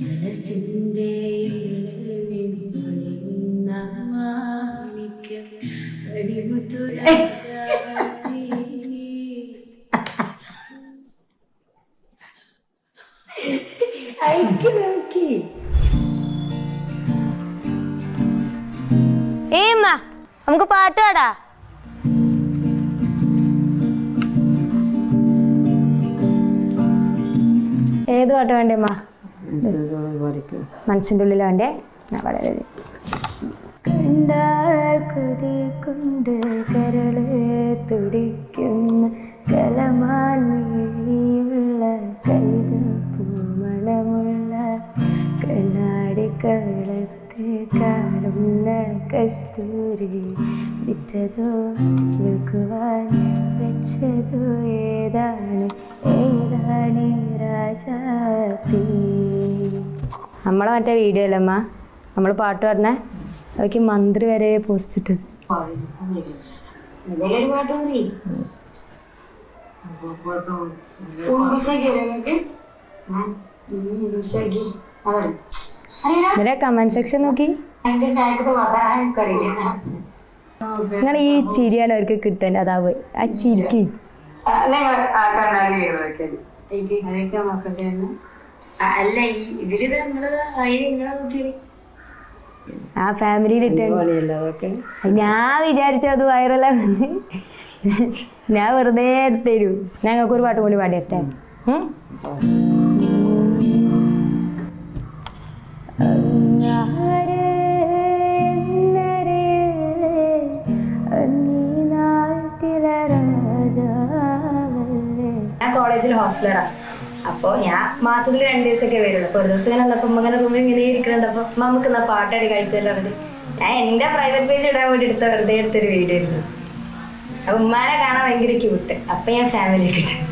മനസ്സിന്റെ നിന്നൊളിയുന്ന മാണിക്യം. വടിമുത്തുരാജാവതി അയക്ക് നോക്കി. ഏമ്മ നമുക്ക് പാട്ട് പാടാ. ഏത് പാട്ട് വേണ്ടേ അമ്മ? മനസ്സിന്റെ ഉള്ളിൽ വേണ്ടേ ഞാൻ വളരെ കണ്ടാൽ കൊതി കൊണ്ട് കരൾ തുടിക്കുന്ന കലമാൻ മിഴിയുള്ള കൈത പൂമണമുള്ള കണ്ണാടി കവിളത്ത് കാണുന്ന കസ്തൂരി വിറ്റതോ വിൽക്കുവാൻ വെച്ചതോ ഏതാണ്? ഏതാണ് രാജാത്തി നമ്മളെ മറ്റേ വീഡിയോ അല്ലമ്മ നമ്മൾ പാട്ട് പറഞ്ഞ അവയ്ക്ക് മന്ത്രി വരെ പോസ്റ്റ് ഇട്ടത്. ഇന്നലെ കമന്റ് സെക്ഷൻ നോക്കി. നിങ്ങൾ ഈ ചിരിയാണ് അവർക്ക് കിട്ടേണ്ടത്. അതാവ് ആ ചിരിക്ക്. അതൊക്കെ നോക്കട്ടെ അല്ല ഈ ഇതിൽ നിങ്ങൾ അതിന് നിങ്ങളെ നോക്കിയത് ആ ഫാമിലിയിൽ ഇട്ടുണ്ട് ഞാൻ വിചാരിച്ചു അത് വൈറലാകുന്നു ഞാൻ വെറുതെ തരൂ. ഞങ്ങൾക്ക് ഒരു പാട്ട് കൂടി പാടിയട്ടെ. ഞാൻ കോളേജിൽ ഹോസ്റ്റലറാണ് അപ്പോൾ ഞാൻ മാസത്തിൽ രണ്ട് ദിവസമൊക്കെ വരുള്ളൂ. അപ്പോൾ ഒരു ദിവസം ഇങ്ങനെ വന്നപ്പോൾ ഇങ്ങനെ റൂമിൽ ഇങ്ങനെ ഇരിക്കുന്നുണ്ട്. അപ്പൊ നമുക്ക് എന്നാ പാട്ടടി കഴിച്ചല്ലോ പറഞ്ഞിട്ട് ഞാൻ എന്റെ പ്രൈവറ്റ് പേജ് ഇടാൻ വേണ്ടി എടുത്ത വെറുതെ എടുത്തൊരു വീഡിയോ ആയിരുന്നു. അപ്പൊ ഉമ്മാനെ കാണാൻ ഭയങ്കര ക്യൂട്ട് അപ്പൊ ഞാൻ ഫാമിലി കിട്ടും